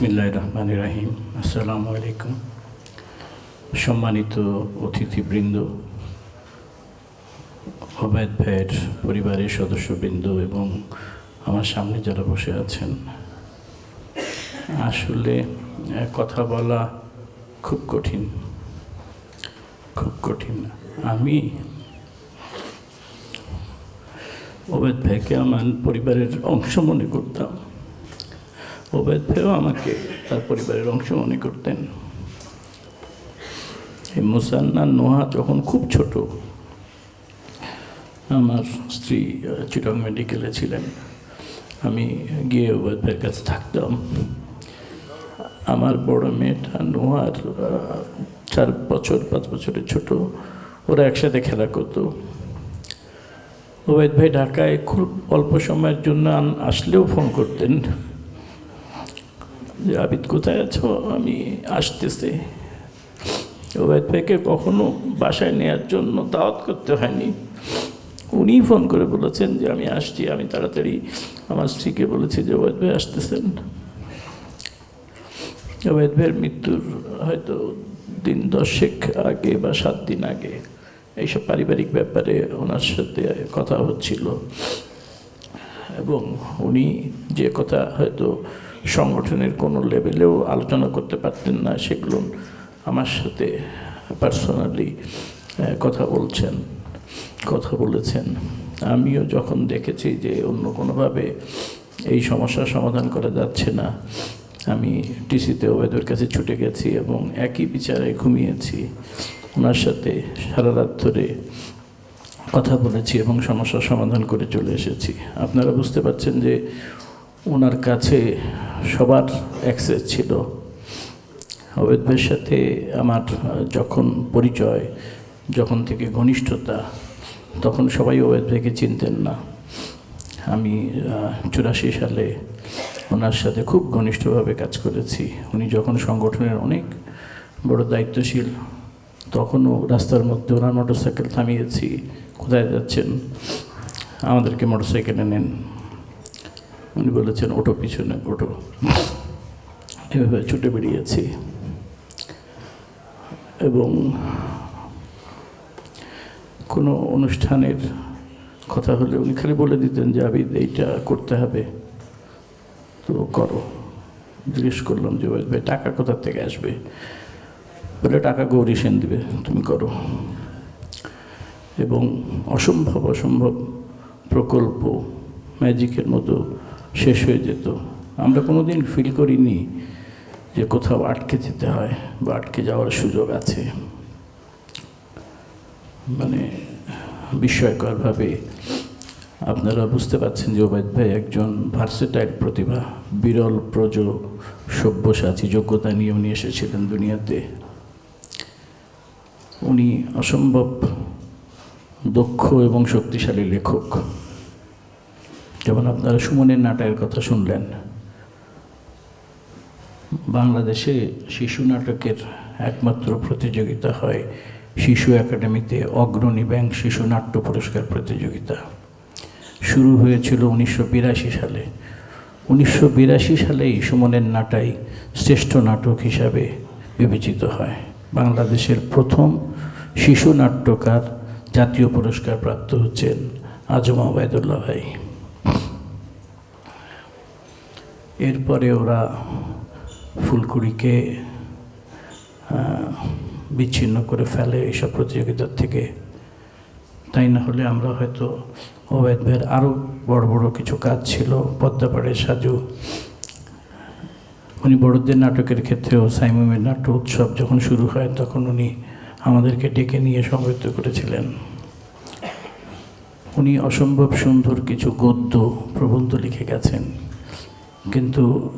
বিসমিল্লাহ রহমান রাহিম আসসালামু আলাইকুম সম্মানিত অতিথিবৃন্দ, ওবায়দ ভাইয়ের পরিবারের সদস্যবৃন্দ এবং আমার সামনে যারা বসে আছেন, আসলে কথা বলা খুব কঠিন। খুব কঠিন। আমি ওবেদ ভাইকে আমার পরিবারের অংশ মনে করতাম। ওবেদ ভাইও আমাকে তার পরিবারের অংশ মনে করতেন। এই মুসান্না নোহা যখন খুব ছোট, আমার স্ত্রী চিটং মেডিকেলে ছিলেন। আমি গিয়ে ওবেদ ভাইয়ের কাছে থাকতাম। আমার বড় মেয়েটা নোহার চার বছর, পাঁচ বছরের ছোট, ওরা একসাথে খেলা করতো। ওবেদ ভাই ঢাকায় খুব অল্প সময়ের জন্য আসলেও ফোন করতেন। যে আবিদ কোথায় আছো? আমি আসতেছি। ওবায়দ ভাইকে কখনো বাসায় নেওয়ার জন্য দাওয়াত করতে হয়নি। উনি ফোন করে বলেছেন যে, আমি আসছি, আমি তাড়াতাড়ি আমার স্ত্রীকে বলেছি যে, ওবায়দ ভাই আসতেছেন। ওবায়দ ভাইয়ের মৃত্যুর হয়তো দিন দশেক আগে বা সাত দিন আগে এইসব পারিবারিক ব্যাপারে ওনার সাথে কথা হচ্ছিল। এবং উনি যে কথা হয়তো সংগঠনের কোনো লেভেলেও আলোচনা করতে পারতেন না, সেগুলো আমার সাথে পার্সোনালি কথা বলছেন, কথা বলেছেন। আমিও যখন দেখেছি যে অন্য কোনোভাবে এই সমস্যার সমাধান করা যাচ্ছে না, আমি টিসিতে ওবেদের কাছে ছুটে গেছি এবং একই বিচারে ঘুমিয়েছি। ওনার সাথে সারা রাত ধরে কথা বলেছি এবং সমস্যার সমাধান করে চলে এসেছি। আপনারা বুঝতে পারছেন যে ওনার কাছে সবার অ্যাক্সেস ছিল। অবেদ ভাইয়ের সাথে আমার যখন পরিচয়, যখন থেকে ঘনিষ্ঠতা, তখন সবাই অবেদ ভাইকে চিনতেন না। আমি চুরাশি সালে ওনার সাথে খুব ঘনিষ্ঠভাবে কাজ করেছি। উনি যখন সংগঠনের অনেক বড় দায়িত্বশীল, তখনও রাস্তার মধ্যে ওনার মোটরসাইকেল থামিয়েছি। কোথায় যাচ্ছেন? আমাদেরকে মোটরসাইকেলে নেন। উনি বলেছেন ওটো পিছনে ওটো এভাবে ছুটে বেরিয়েছি। এবং কোনো অনুষ্ঠানের কথা হলে উনি খালি বলে দিতেন যে, আবিদ, এইটা করতে হবে। তো করো। জিজ্ঞেস করলাম যে ভাই টাকা কোথা থেকে আসবে? বলে, টাকা গৌরী সেন দিবে, তুমি করো। এবং অসম্ভব অসম্ভব প্রকল্প, ম্যাজিকের মতো শেষ হয়ে যেত। আমরা কোনো দিন ফিল করিনি যে কোথাও আটকে যেতে হয় বা আটকে যাওয়ার সুযোগ আছে। মানে বিস্ময়করভাবে আপনারা বুঝতে পারছেন যে ওবায়দ ভাই একজন ভার্সেটাইল প্রতিভা, বিরল প্রজ, সব্যসাচী, যোগ্যতা নিয়ে উনি এসেছিলেন দুনিয়াতে। উনি অসম্ভব দক্ষ এবং শক্তিশালী লেখক। যেমন আপনারা সুমনের নাটকের কথা শুনলেন, বাংলাদেশে শিশু নাটকের একমাত্র প্রতিযোগিতা হয় শিশু একাডেমিতে অগ্রণী ব্যাংক শিশু নাট্য পুরস্কার প্রতিযোগিতা। শুরু হয়েছিল উনিশশো বিরাশি সালে। উনিশশো বিরাশি সালেই সুমনের নাটাই শ্রেষ্ঠ নাটক হিসাবে বিবেচিত হয়। বাংলাদেশের প্রথম শিশু নাট্যকার জাতীয় পুরস্কার প্রাপ্ত হচ্ছেন আজম আবায়দুল্লাহ ভাই। এরপরে ওরা ফুলকুড়িকে বিচ্ছিন্ন করে ফেলে এইসব প্রতিযোগিতার থেকে। তাই না হলে আমরা হয়তো ওবেদ ভাইয়ের আরও বড় বড় কিছু কাজ ছিল। পদ্মাপাড়ের সাজু, উনি বড়দের নাটকের ক্ষেত্রেও সাইমুমের নাট্য উৎসব যখন শুরু হয় তখন উনি আমাদেরকে ডেকে নিয়ে সমৃদ্ধ করেছিলেন। উনি অসম্ভব সুন্দর কিছু গদ্য প্রবন্ধ লিখে গেছেন। কিন্তু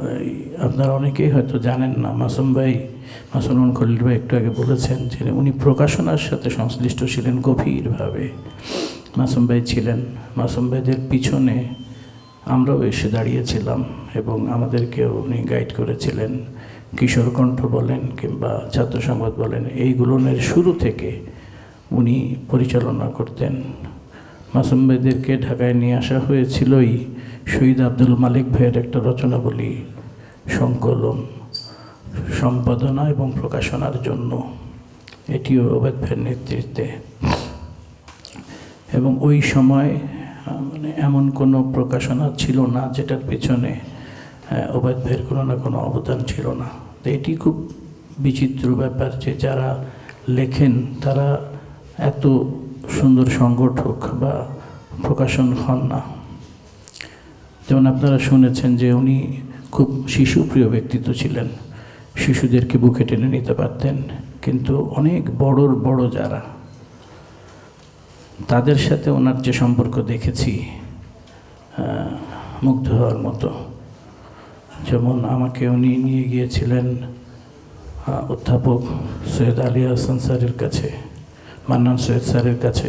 আপনারা অনেকেই হয়তো জানেন না, মাসুম ভাই মাসুমন খলিল ভাই একটু আগে বলেছেন যে উনি প্রকাশনার সাথে সংশ্লিষ্ট ছিলেন গভীরভাবে। মাসুম ভাই ছিলেন। মাসুম ভাইদের পিছনে আমরাও এসে দাঁড়িয়েছিলাম এবং আমাদেরকেও উনি গাইড করেছিলেন। কিশোর কণ্ঠ বলেন কিংবা ছাত্র সংবাদ বলেন এইগুলোনের শুরু থেকে উনি পরিচালনা করতেন। মাসুম ভাইদেরকে ঢাকায় নিয়ে আসা হয়েছিলই শহীদ আব্দুল মালিক ভাইয়ের একটা রচনাবলী সংকলন, সম্পাদনা এবং প্রকাশনার জন্য। এটিও ওবায়দ ভাইয়ের নেতৃত্বে। এবং ওই সময় মানে এমন কোনো প্রকাশনা ছিল না যেটার পেছনে ওবায়দ ভাইয়ের কোনো না কোনো অবদান ছিল না। তো এটি খুব বিচিত্র ব্যাপার যে যারা লেখেন, তারা এত সুন্দর সংগঠক বা প্রকাশন হন না। যেমন আপনারা শুনেছেন যে উনি খুব শিশুপ্রিয় ব্যক্তিত্ব ছিলেন। শিশুদেরকে বুকে টেনে নিতে পারতেন। কিন্তু অনেক বড়র বড় যারা, তাদের সাথে ওনার যে সম্পর্ক দেখেছি মুগ্ধ হওয়ার মতো। যেমন আমাকে উনি নিয়ে গিয়েছিলেন অধ্যাপক সৈয়দ আলী হাসান কাছে। মান্নান সৈয়দ স্যারের কাছে।